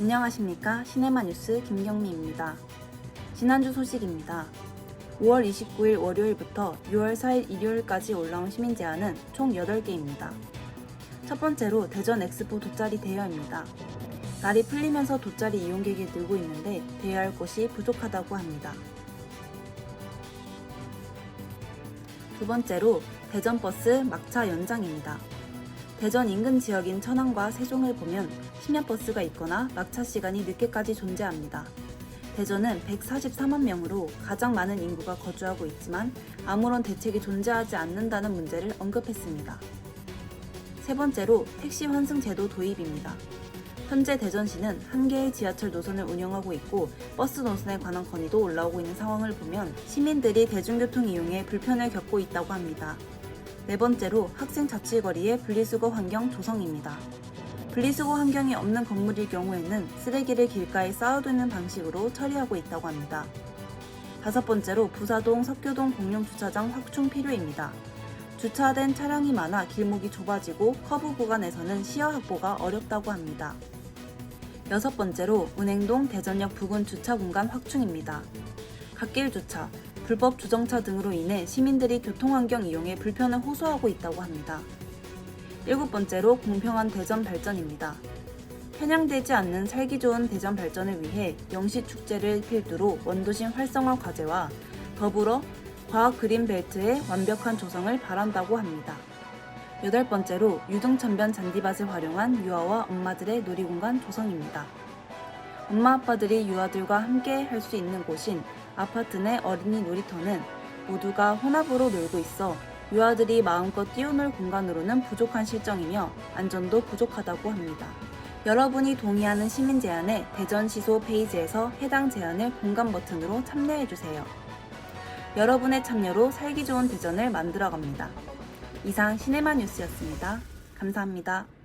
안녕하십니까 시네마 뉴스 김경미입니다. 지난주 소식입니다. 5월 29일 월요일부터 6월 4일 일요일까지 올라온 시민 제한은 총 8개입니다. 첫 번째로 대전 엑스포 돗자리 대여입니다. 날이 풀리면서 돗자리 이용객이 늘고 있는데 대여할 곳이 부족하다고 합니다. 두 번째로 대전버스 막차 연장입니다. 대전 인근 지역인 천안과 세종을 보면 심야버스가 있거나 막차 시간이 늦게까지 존재합니다. 대전은 144만 명으로 가장 많은 인구가 거주하고 있지만 아무런 대책이 존재하지 않는다는 문제를 언급했습니다. 세 번째로 택시 환승 제도 도입입니다. 현재 대전시는 한 개의 지하철 노선을 운영하고 있고 버스 노선에 관한 건의도 올라오고 있는 상황을 보면 시민들이 대중교통 이용에 불편을 겪고 있다고 합니다. 네 번째로 학생 자취거리의 분리수거 환경 조성입니다. 분리수거 환경이 없는 건물일 경우에는 쓰레기를 길가에 쌓아두는 방식으로 처리하고 있다고 합니다. 다섯 번째로 부사동 석교동 공용 주차장 확충 필요입니다. 주차된 차량이 많아 길목이 좁아지고 커브 구간에서는 시야 확보가 어렵다고 합니다. 여섯 번째로 은행동 대전역 부근 주차 공간 확충입니다. 갓길 주차, 불법 주정차 등으로 인해 시민들이 교통환경 이용에 불편을 호소하고 있다고 합니다. 일곱 번째로 공평한 대전 발전입니다. 편향되지 않는 살기 좋은 대전 발전을 위해 영시 축제를 필두로 원도심 활성화 과제와 더불어 과학 그린 벨트의 완벽한 조성을 바란다고 합니다. 여덟 번째로 유등천변 잔디밭을 활용한 유아와 엄마들의 놀이공간 조성입니다. 엄마 아빠들이 유아들과 함께 할 수 있는 곳인 아파트 내 어린이 놀이터는 모두가 혼합으로 놀고 있어 유아들이 마음껏 뛰어놀 공간으로는 부족한 실정이며 안전도 부족하다고 합니다. 여러분이 동의하는 시민 제안에 대전시소 페이지에서 해당 제안을 공감 버튼으로 참여해주세요. 여러분의 참여로 살기 좋은 대전을 만들어갑니다. 이상 시네마 뉴스였습니다. 감사합니다.